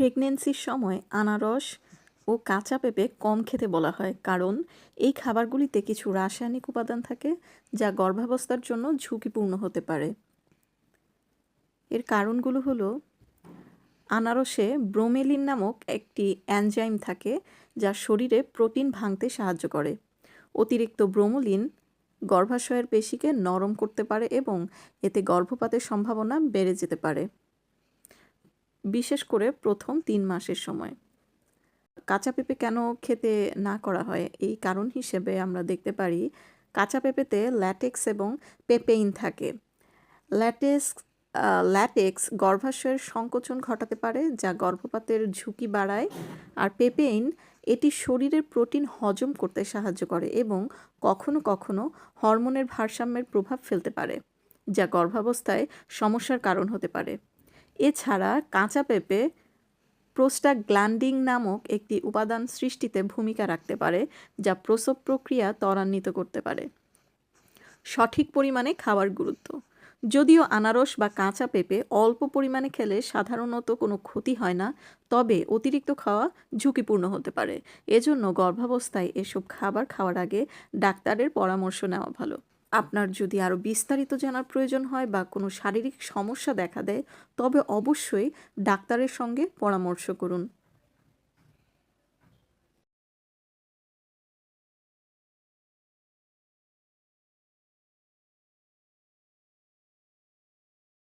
প্রেগনেন্সির সময় আনারস ও কাঁচা পেঁপে কম খেতে বলা হয়। কারণ, এই খাবারগুলিতে কিছু রাসায়নিক উপাদান থাকে, যা গর্ভাবস্থার জন্য ঝুঁকিপূর্ণ হতে পারে। এর কারণগুলো হলো, আনারসে ব্রোমেলিন নামক একটি অ্যানজাইম থাকে, যা শরীরে প্রোটিন ভাঙতে সাহায্য করে। অতিরিক্ত ব্রোমোলিন গর্ভাশয়ের পেশিকে নরম করতে পারে এবং এতে গর্ভপাতের সম্ভাবনা বেড়ে যেতে পারে। বিশেষ করে প্রথম তিন মাসের সময়। কাঁচা পেঁপে কেন খেতে না করা হয়? এই কারণ হিসেবে আমরা দেখতে পারি, কাঁচা পেঁপেতে ল্যাটেক্স এবং পেপেইন থাকে। ল্যাটেক্স ল্যাটেক্স গর্ভাশয়ের সংকোচন ঘটাতে পারে, যা গর্ভপাতের ঝুঁকি বাড়ায়। আর পেপেইন এটি শরীরের প্রোটিন হজম করতে সাহায্য করে এবং কখনো কখনো হরমোনের ভারসাম্যের প্রভাব ফেলতে পারে, যা গর্ভাবস্থায় সমস্যার কারণ হতে পারে। এছাড়া কাঁচা পেঁপে প্রোস্টাগ্ল্যান্ডিং নামক একটি উপাদান সৃষ্টিতে ভূমিকা রাখতে পারে, যা প্রসব প্রক্রিয়া ত্বরান্বিত করতে পারে। সঠিক পরিমাণে খাওয়ার গুরুত্ব। যদিও আনারস বা কাঁচা পেঁপে অল্প পরিমাণে খেলে সাধারণত কোনো ক্ষতি হয় না, তবে অতিরিক্ত খাওয়া ঝুঁকিপূর্ণ হতে পারে। এজন্য গর্ভাবস্থায় এসব খাবার খাওয়ার আগে ডাক্তারের পরামর্শ নেওয়া ভালো। আপনার যদি আরও বিস্তারিত জানার প্রয়োজন হয় বা কোনো শারীরিক সমস্যা দেখা দেয়, তবে অবশ্যই ডাক্তারের সঙ্গে পরামর্শ করুন।